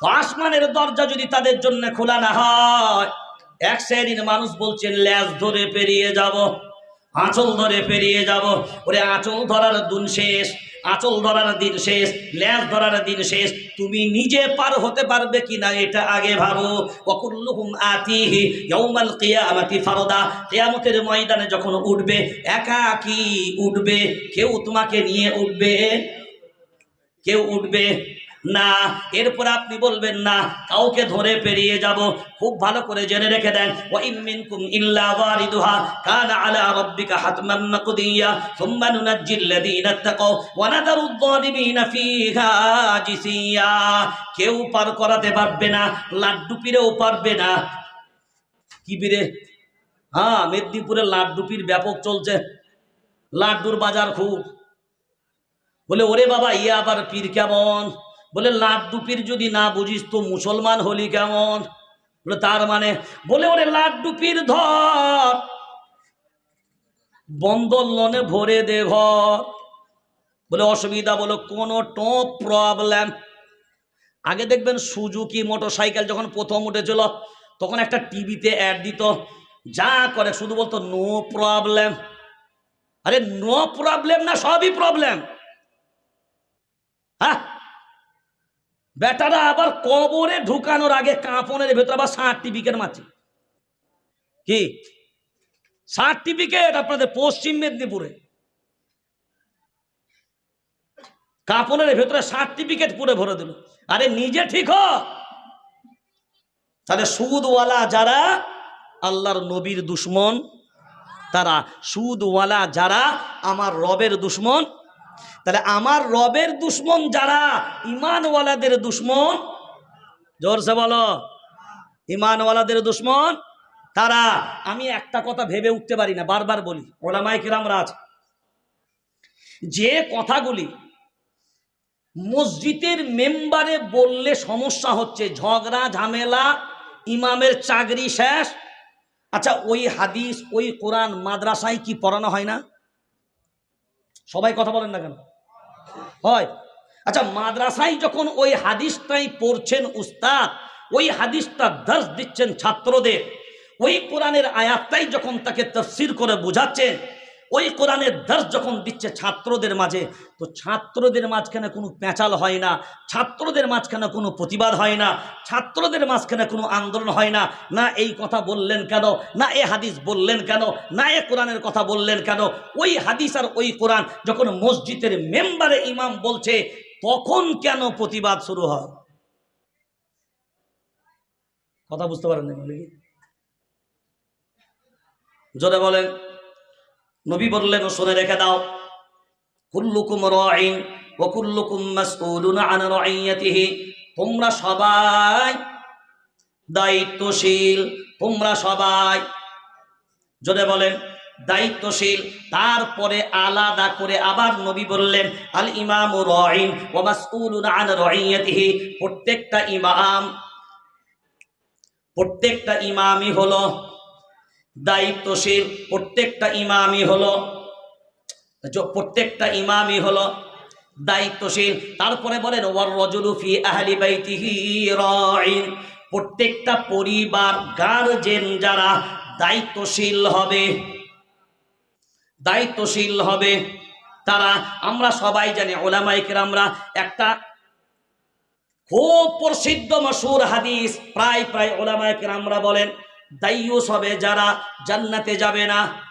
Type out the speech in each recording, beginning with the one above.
আসমানের দরজা যদি তাদের জন্য খোলা না হয়, এক শ্রেণির মানুষ বলছেন ল্যাস ধরে পেরিয়ে যাব, আঁচল ধরে পেরিয়ে যাব। ওরে আঁচল ধরার দিন শেষ, আঁচল ধরার দিন শেষ ল্যাজ ধরার দিন শেষ। তুমি নিজে পার হতে পারবে কি না এটা আগে ভাবো। ওকুল্লুহুম আতিহি ইয়াউমাল কিয়ামাতি ফারদা। কিয়ামতের ময়দানে যখন উঠবে, একাকী উঠবে, কেউ তোমাকে নিয়ে উঠবে, কেউ উঠবে না, এরপর আপনি বলবেন, না, কাউকে ধরে পেরিয়ে যাব। খুব ভালো করে জেনে রেখে দেন। ওয়া ইন মিনকুম ইল্লা ওয়ারিদুহা। কানা আলা রাব্বিকা হাতমান মাকদিয়া সুম্মা নুনাজ্জিল লাযীনা তাকাও ওয়া নাদারু যালিমিনা ফিহা জিসিয়া কেউ পার করাতে পারবে না লাড্ডু পিরেও পারবে না কি পিরে হ্যাঁ মেদিনীপুরে লাড্ডু পীর ব্যাপক চলছে লাড্ডুর বাজার খুব বলে ওরে বাবা ইয়ে আবার পীর কেমন বলে লাড্ডু পীর যদি না বুঝিস তো মুসলমান হলি কেমন? বলে, তার মানে বলে, ওরে লাড্ডু পীর ধর বন্দর লোনে ভরে দে ঘর। বলে, অসুবিধা বলো, কোনো টো প্রবলেম আগে দেখবেন সুজুকি মোটর সাইকেল যখন প্রথম উঠেছিল, তখন একটা টিভিতে অ্যাড দিত, যা করে, শুধু বলতো নো প্রবলেম আরে নো প্রবলেম না, সবই প্রবলেম হ্যাঁ? বেটারা আবার কবরে ঢুকানোর আগে কাঁপনের ভেতর আবার সার্টিফিকেট মারছে। কি? সার্টিফিকেট আপনাদের পশ্চিম মেদিনীপুরে। কাপনের ভেতরে সার্টিফিকেট পুরে ভরে দিল। আরে নিজে ঠিক হ তাহলে সুদওয়ালা যারা আল্লাহর নবীর দুশ্মন, তারা সুদওয়ালা যারা আমার রবের দুশ্মন তাহলে আমার রবের দুশ্মন যারা ইমানওয়ালাদের দুশ্মন, জোরসে বলো ইমানওয়ালাদের দুশ্মন, তারা, আমি একটা কথা ভেবে উঠতে পারি না, বারবার বলি ওলামাই কিরাম রাজ যে কথাগুলি মসজিদের মেম্বারে বললে সমস্যা হচ্ছে, ঝগড়া, ঝামেলা, ইমামের চাকরি শেষ আচ্ছা ওই হাদিস, ওই কোরআন মাদ্রাসায় কি পড়ানো হয় না? সবাই কথা বলেন না কেন? হয়। আচ্ছা মাদ্রাসায় যখন ওই হাদিসটাই পড়ছেন উস্তাদ, ওই হাদিসটা দর্শ দিচ্ছেন ছাত্রদের, ওই কোরআনের আয়াতটাই যখন তাকে তফসির করে বোঝাচ্ছেন ওই কোরআনের দর্শ যখন দিচ্ছে ছাত্রদের মাঝে, তো ছাত্রদের মাঝখানে কোনো পেঁচাল হয় না, ছাত্রদের মাঝখানে কোনো প্রতিবাদ হয় না, ছাত্রদের মাঝখানে কোনো আন্দোলন হয় না না এই কথা বললেন কেন, না এ হাদিস বললেন কেন, না এ কোরআনের কথা বললেন কেন, ওই হাদিস আর ওই কোরআন যখন মসজিদের মেম্বারে ইমাম বলছে, তখন কেন প্রতিবাদ শুরু হয়? কথা বুঝতে পারেন জোরে বলেন। নবী বললেন শুনে রেখে দাও। কুল্লুকুম রাইন ও কুল্লুকুম মাসউলুন আন রাইয়াতিহি তোমরা সবাই দায়িত্বশীল, তোমরা সবাই জোরে বলেন, দায়িত্বশীল। তারপরে আলাদা করে আবার নবী বললেন, আল ইমাম ওয়া মাসউলুন আন রাইয়াতিহি প্রত্যেকটা ইমাম, প্রত্যেকটা ইমামই হলো দায়িত্বশীল প্রত্যেকটা ইমামই হলো প্রত্যেকটা ইমামই হলো দায়িত্বশীল। তারপরে বলেন ওয়ার রজুলু ফি আহলি বাইতিহি রাইন প্রত্যেকটা পরিবার গার্জেন যারা দায়িত্বশীল হবে দায়িত্বশীল হবে তারা। আমরা সবাই জানি ওলামাইকের আমরা একটা খুব প্রসিদ্ধ মশুর হাদিস, প্রায় প্রায় ওলামাইকের আমরা বলেন দাইয়ুস হবে যারা জান্নাতে যাবে না।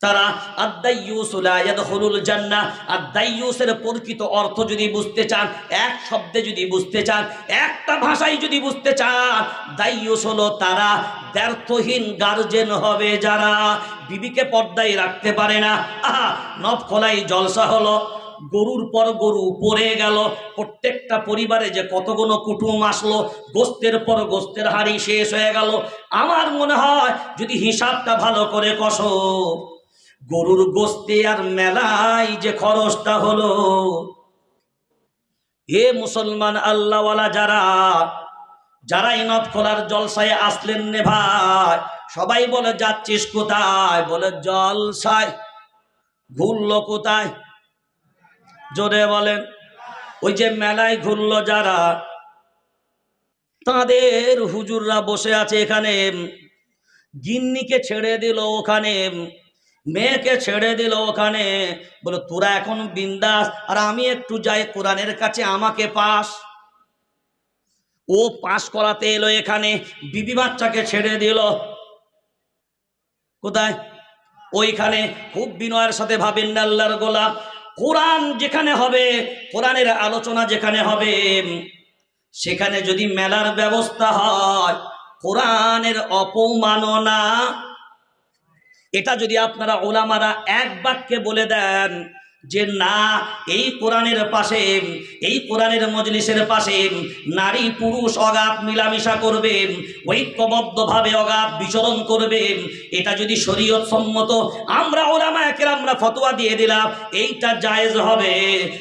তারা আদাইয়ুসুল জান্না। আদাইয়ুসের প্রকৃত অর্থ যদি বুঝতে চান, এক শব্দে যদি বুঝতে চান, একটা ভাষায় যদি বুঝতে চান দাইয়ুস হলো তারা ব্যর্থহীন গার্জেন হবে যারা বিবিকে পর্দায় রাখতে পারে না। আহা নব খোলাই জলসা হলো। গরুর পর গরু পড়ে গেল। প্রত্যেকটা পরিবারে যে কতগুলো কুটুম আসলো, গোস্তের পর গোস্তের হাড়ি শেষ হয়ে গেল। আমার মনে হয় যদি হিসাবটা ভালো করে কষো, গরুর গোস্তে আর মেলায় যে খরচটা হলো, এ মুসলমান আল্লাহওয়ালা যারা যারা ইনত খোলার জলসায় আসলেন নে ভাই, সবাই বলে, যাচ্ছিস কোথায়? বলে, জলসায়। ঘুরলো কোথায়? জোরে বলেন, ওই যে মেলায় ঘুরলো যারা, তাদের হুজুররা বসে আছে এখানে। গিন্নিকে ছেড়ে দিল ওখানে, মেয়েকে ছেড়ে দিল ওখানে। বলো, তোরা এখন বিন্দাস, আর আমি একটু যাই, কোরআনের কাছে আমাকে পাস। ও পাস করাতে এলো এখানে, বিবি বাচ্চাকে ছেড়ে দিল। কোথায়? ওইখানে। খুব বিনয়ের সাথে ভাবেন আল্লাহর গোলা কোরআন যেখানে হবে, কোরআনের আলোচনা যেখানে হবে, সেখানে যদি মেলার ব্যবস্থা হয়, কোরআনের অপমাননা, এটা যদি আপনারা ওলামারা এক বাক্যে বলে দেন যে না, এই কোরআনের পাশে, এই কোরআনের মজলিসের পাশে নারী পুরুষ অগাধ মিলামিশা করবে, ঐক্যবদ্ধভাবে অগাধ বিচরণ করবে, এটা যদি শরীয়ত সম্মত, আমরা ওলামা একের আমরা ফতোয়া দিয়ে দিলাম, এইটা জায়েজ হবে।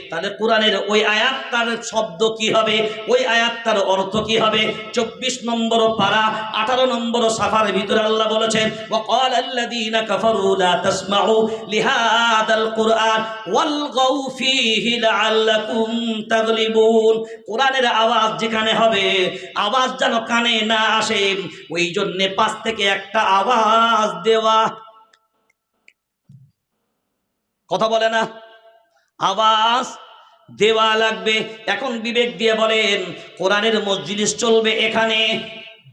তাহলে কোরআনের ওই আয়াতটার শব্দ কি হবে? ওই আয়াতটার অর্থ কি হবে? চব্বিশ নম্বর পারা, আঠারো নম্বর সাফার ভিতরে আল্লাহ বলেছেন ওয়ালগাউ ফিহি লাআল্লাকুম তাগলিবুন। কোরআনের আওয়াজ যেখানে হবে, আওয়াজ যেন কানে না আসে ওই জন্যে পাশ থেকে একটা আওয়াজ দেওয়া। কথা বলে না? আওয়াজ দেওয়া লাগবে। এখন বিবেক দিয়ে বলেন, কোরআনের মজলিস চলবে এখানে।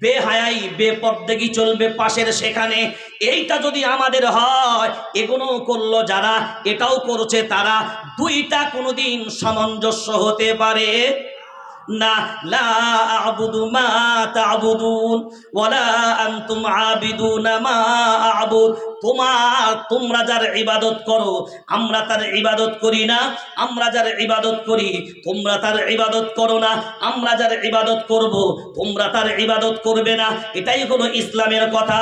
বেহায়াই বেপর্দেগি চলবে পাশের সেখানে। এইটা যদি আমাদের হয়, এগুলো করল যারা, এটাও করছে তারা। দুইটা কোনোদিন সামঞ্জস্য হতে পারে। না আবুদু মা মা তোমার ইবাদত করো, আমরা তার ইবাদত করি না, আমরা যার ইবাদত করি, তোমরা তার ইবাদত করো না, আমরা যার ইবাদত করব, তোমরা তার ইবাদত করবে না। এটাই হলো ইসলামের কথা।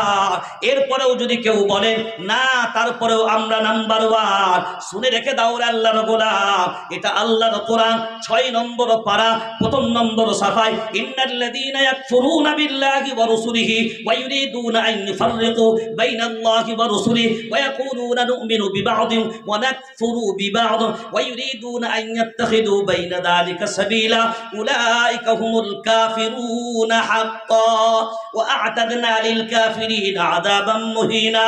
এরপরেও যদি কেউ বলে, না, তারপরেও আমরা নাম্বার ওয়ান, শুনে রেখে দাও আল্লাহর গোলাম। এটা আল্লাহর কোরআন, ছয় নম্বর পারা, প্রথম নম্বর সাফাই ইন্নাল্লাযীনা ইয়াকফুরুনা বিল্লাহি ওয়া রুসুলিহি ওয়া ইউরিদুনা আন ইউফাররিকু বাইনাল্লাহি ওয়া রুসুলিহি ওয়া ইয়াকুলুনা নু'মিনু বিবা'দিন ওয়া নাকফুরু বিবা'দ ওয়া ইউরিদুনা আন ইয়াত্তাখিদু বাইনা যালিকা সাবিলা উলাইকা হুমুল কাফিরুনা হাক্কান ওয়া আ'তাদনা লিল কাফিরিনা আযাবান মুহিনা।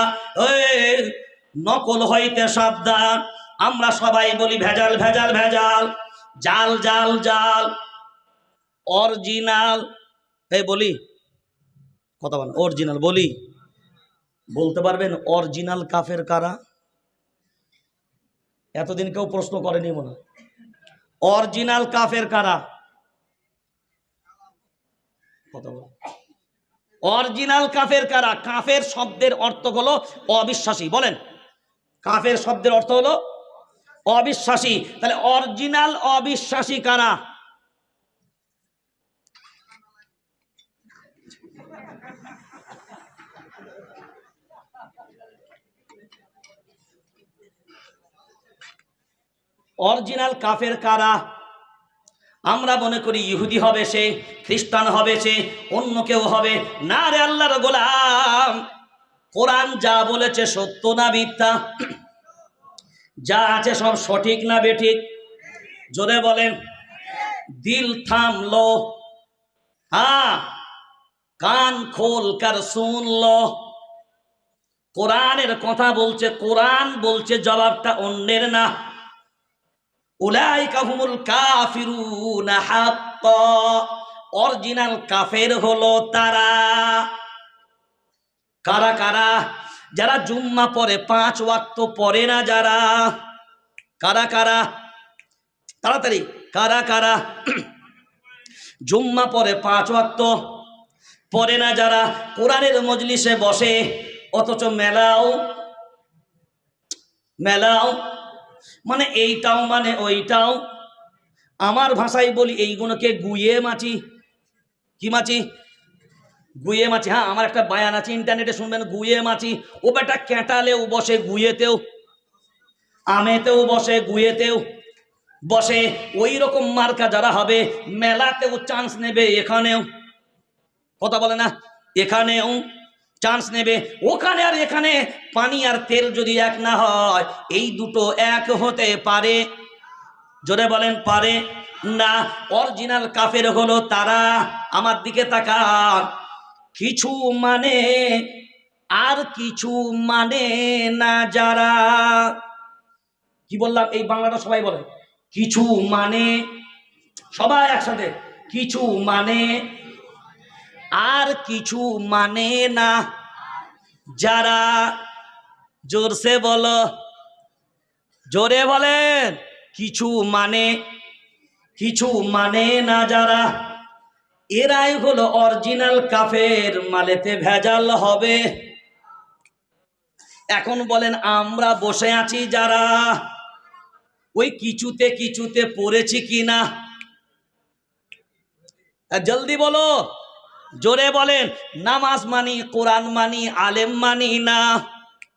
নকল হইতে সাবধান। আমরা সবাই বলি, ভেজাল ভেজাল ভেজাল। জাল জাল জাল। অরিজিনাল। এই বলি। কথা বল, অরিজিনাল, বলি। বলতে পারবেন অরিজিনাল কাফের কারা? এতদিন কেউ প্রশ্ন করেনি মনে। অরিজিনাল কাফের কারা? কথা বল। অরিজিনাল কাফের কারা? কাফের শব্দের অর্থ হলো অবিশ্বাসী। বলেন, কাফের শব্দের অর্থ হলো অবিশ্বাসী। তাহলে অরিজিনাল অবিশ্বাসী কারা? অরিজিনাল কাফের কারা? আমরা মনে করি ইহুদি হবে সে, খ্রিস্টান হবে সে, অন্য কেউ হবে। না রে আল্লাহর গোলাম। কোরআন যা বলেছে সত্য না মিথ্যা? যা আছে সব সঠিক না বেঠিক? জোরে বলেন। দিল থামলো। হ্যাঁ কান খোল, কার শুনলো। কোরআনের কথা বলছে, কোরআন বলছে, জবাবটা অন্যের না। উলাইকা হুমুল কাফিরুনা হাক্কা। অরিজিনাল কাফের হলো তারা। কারা কারা? যারা জুম্মা পরে পাঁচ ওয়াক্ত পড়ে না যারা। কারা কারা? তাড়াতাড়ি। কারা কারা? জুম্মা পরে পাঁচ ওয়াক্ত পড়ে না যারা। কোরআনের মজলিসে বসে, অথচ মেলাও মেলাও মানে এইটাও মানে ওইটাও। আমার ভাষায় বলি, এইগুলোকে গুয়ে মাছি কি মাছি গুয়ে মাছি হ্যাঁ আমার একটা বায়ান আছে ইন্টারনেটে শুনবেন, গুয়ে মাছি ও বেটা ক্যাঁটালেও বসে, গুয়েতেও। আমেতেও বসে, গুয়েতেও। বসে ওই রকম মার্কা যারা হবে, মেলাতেও চান্স নেবে এখানেও। কথা বলে না? এখানেও। চান্স নেবে। ওখানে আর এখানে পানি আর তেল যদি এক না হয়, এই দুটো এক হতে পারে। জোরে বলেন, পারে? না, অরিজিনাল কাফের হলো তারা। আমার দিকে তাকান। কিছু মানে আর কিছু মানে না যারা। কি বললাম? এই বাংলাটা সবাই বলে। কিছু মানে সবাই একসাথে। কিছু মানে আর কিছু মানে না। যারা জোরসে বলো, জোরে বলেন, কিছু মানে কিছু মানে না যারা, এরাই হলো অরিজিনাল কাফের, মালেতে ভেজাল হবে। এখন বলেন, আমরা বসে আছি যারা, ওই কিছুতে কিছুতে পড়েছি কিনা? জলদি বলো জোরে বলেন, নামাজ মানি, কোরআন মানি, আলেম মানি না।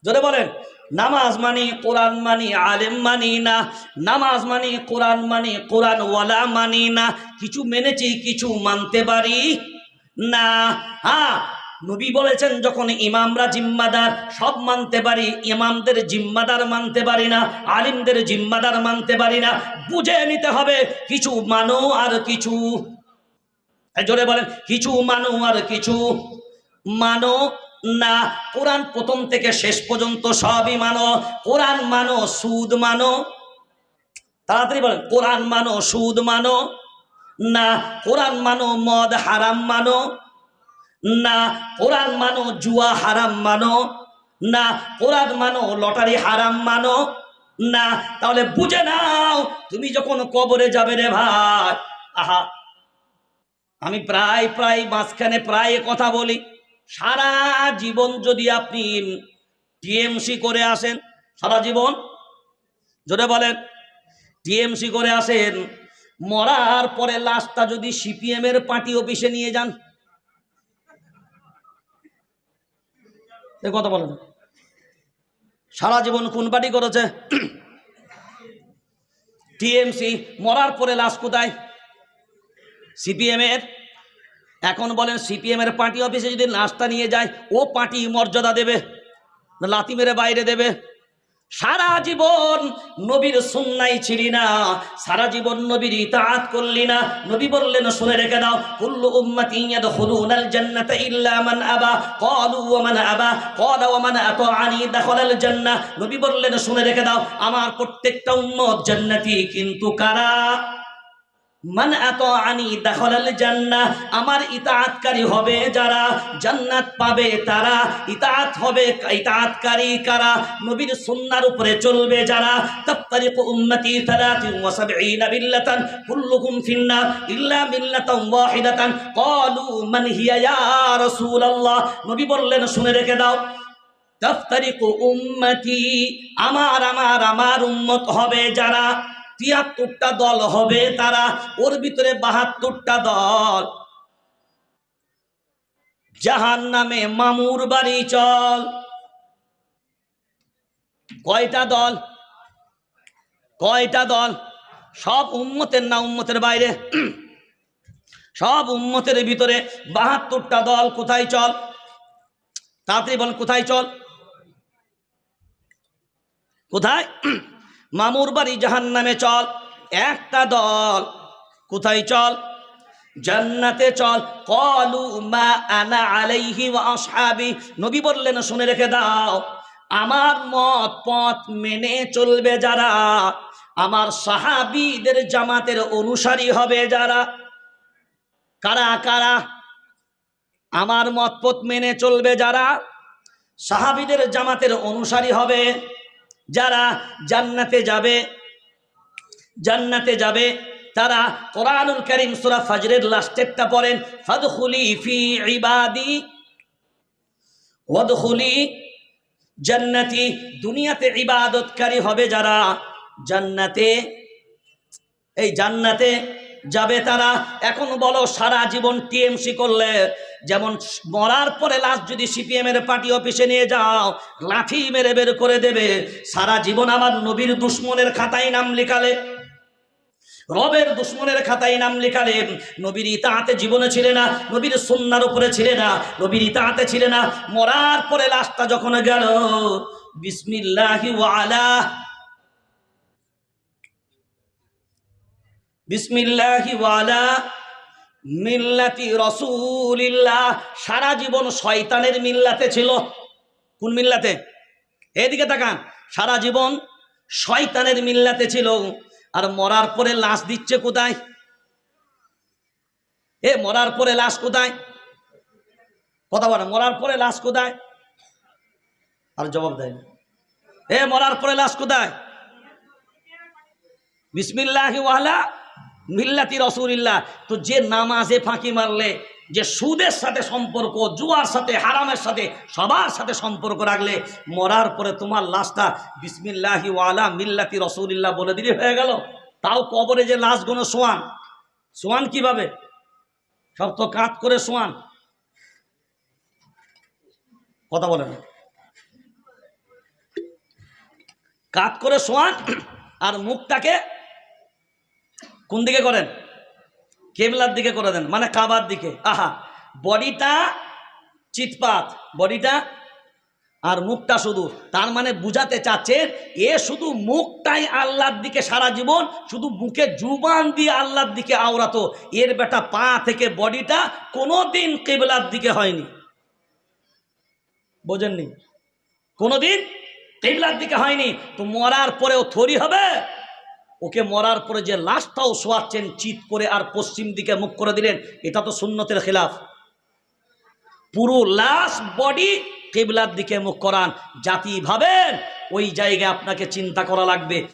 জোরে বলেন, নামাজ মানি, কোরআন মানি, আলেম মানি না। নামাজ মানি, কোরআন মানি কোরআন ওয়ালা মানি না। কিছু মেনেছি, কিছু মানতে পারি না। হ্যাঁ নবী বলেছেন, যখন ইমামরা জিম্মাদার, সব মানতে পারি, ইমামদের জিম্মাদার মানতে পারি না, আলিমদের জিম্মাদার মানতে পারি না। বুঝে নিতে হবে, কিছু মানো আর কিছু জোরে বলেন, কিছু মানো আর কিছু মানো না, কোরআন প্রথম থেকে শেষ পর্যন্ত সবই মানো, কোরআন মানো, সুদ মানো। তাড়াতাড়ি বলেন, কোরআন মানো, সুদ মানো না, কোরআন মানো, মদ হারাম মানো না, কোরআন মানো, জুয়া হারাম মানো না, কোরআন মানো, লটারি হারাম মানো না। তাহলে বুঝে নাও, তুমি যখন কবরে যাবে রে ভাই, আহা আমি প্রায় প্রায় মাঝখানে প্রায় কথা বলি। সারা জীবন যদি আপনি টিএমসি করে আসেন, সারা জীবন, জোরে বলেন, টিএমসি করে আসেন, মরার পরে লাশটা যদি সিপিএম এর পার্টি অফিসে নিয়ে যান। কথা বলেন। সারা জীবন কোন পার্টি করেছে। টিএমসি মরার পরে লাশ কোথায়? সিপিএম এর? এখন বলেন সিপিএম এর পার্টি অফিসে যদি নাস্তা নিয়ে যায়, ও পার্টি মর্যাদা দেবে? লাথি মেরে বাইরে দেবে? সারা জীবন নবীর সুন্নাই ছিলি না, সারা জীবন নবীর ইতাআত করলি না। নবী বললেন, শুনে রেখে দাও, কুল্লু উম্মতি ইয়াদখুলুনাল জান্নাতা ইল্লা মান আবা। ক্বালু ওয়া মান আবা, ক্বালা ওয়া মান আতাআনি দাখালাল জান্নাহ। নবী বললেন, শুনে রেখে দাও, আমার প্রত্যেকটা উম্মত জান্নাতি, কিন্তু কারা? মান এত আনি দাখলাল জান্না আমার ইতাআতকারী হবে যারা? জান্নাত পাবে তারা। ইতাআত হবে ইতাআতকারী কারা? নবীর সুন্নাহর উপরে চলবে যারা? তাফতারিকু উম্মতি 73 মিল্লাতান, কুল্লুকুম ফিন্নার, ইল্লা মিল্লাতান ওয়াহিদাতান। ক্বালু মান হিয়া ইয়া রাসূলুল্লাহ। নবী বললেন, শুনে রেখে দাও। তাফতারিকু উম্মতি, আমার আমার আমার উম্মত হবে যারা? তিয়াত্তরটা দল হবে তারা, ওর ভিতরে বাহাত্তরটা দল। জাহান নামে মামুর বাড়ি চল। কয়টা দল? কয়টা দল? সব উম্মতের না উম্মতের বাইরে? সব উম্মতের ভিতরে বাহাত্তরটা দল কোথায় চল? তাড়াতাড়ি বল, কোথায় চল? কোথায়? মামুর বাড়ি জাহান নামে চল, একটা দল। কোথায় চল? জান্নাতে চল। কলু মা আনা আলাইহি ওয়া আসহাবি। নবী বললেন, শুনে রেখে দাও, আমার মত পথ মেনে চলবে যারা, আমার সাহাবীদের জামাতের অনুসারী হবে যারা। কারা কারা? আমার মত পথ মেনে চলবে যারা, সাহাবিদের জামাতের অনুসারী হবে। যারা জান্নাতে যাবে জান্নাতে যাবে, তারা কোরআনুল করিম সুরা ফজরের লাস্টেরটা পড়েন, ফাদখুলি ফি ইবাদি, ওয়াদখুলি জান্নাতি, দুনিয়াতে ইবাদতকারী হবে যারা জান্নাতে, এই জান্নাতে যাবে তারা। এখন বলো, সারা জীবন টিএমসি করলে, যেমন মরার পরে লাশ যদি সিপিএম এর পার্টি অফিসে নিয়ে যাও লাঠি মেরে বের করে দেবে। সারা জীবন আমার নবীর দুশ্মনের খাতায় নাম লিখালে, রবের দুশ্মনের খাতায় নাম লিখালে, নবীর ইতাহাতে জীবনে ছিলে না, নবীর সন্ন্যার উপরে ছিলে না, নবীর ইতাহাতে ছিলে না। মরার পরে লাশটা যখন গেল, বিসমিল্লাহি ওয়ালা বিসমিল্লাহি ওয়ালা মিল্লাতি রসুলিল্লাহ। সারা জীবন শয়তানের মিল্লাতে ছিল। কোন মিল্লাতে? এদিকে তাকান। সারা জীবন শয়তানের মিল্লাতে ছিল। আর মরার পরে লাশ দিচ্ছে কোথায়? এ, মরার পরে লাশ কোথায়? কথা বলে মরার পরে লাশ কোথায়? আর জবাব দেয় না। এ, মরার পরে লাশ কোথায়? বিসমিল্লাহ ওয়ালা মিল্লাতি রসুলিল্লাহ, তো যে নামাজে ফাঁকি মারলে, যে সুদের সাথে সম্পর্ক, জুয়ার সাথে, হারামের সাথে, সবার সাথে সম্পর্ক রাখলে, মরার পরে তোমার লাশটা বিসমিল্লাহি ওয়ালা মিল্লাতি রসুলিল্লাহ বলে দিলে হয়ে গেল। তাও কবরে যে লাশগুলো শোয়ান সোয়ান কীভাবে? সব তো কাত করে শোয়ান কথা বলে না। কাত করে শোয়ান আর মুখটাকে কোন দিকে করেন? কেবলার দিকে করে দেন মানে কাবার দিকে। আহা, বডিটা চিৎপাত, বডিটা আর মুখটা শুধু তার মানে বুঝাতে চাচ্ছেন এ শুধু মুখটাই আল্লাহর দিকে সারা জীবন, শুধু মুখে জুবান দিয়ে আল্লাহর দিকে আওড়াতো এর বেটা পা থেকে বডিটা কোনো দিন কেবলার দিকে হয়নি। বোঝেননি? কোনোদিন কেবলার দিকে হয়নি। তো মরার পরেও থরি হবে? ওকে মরার পরে যে লাশটাও শোয়াচ্ছেন, চিত করে আর পশ্চিম দিকে মুখ করে দিলেন, এটা তো সুন্নতের খেলাফ। পুরো লাশ বডি কেবলার দিকে মুখ করান। জাতি ভাবেন, ওই জায়গায় আপনাকে চিন্তা করা লাগবে।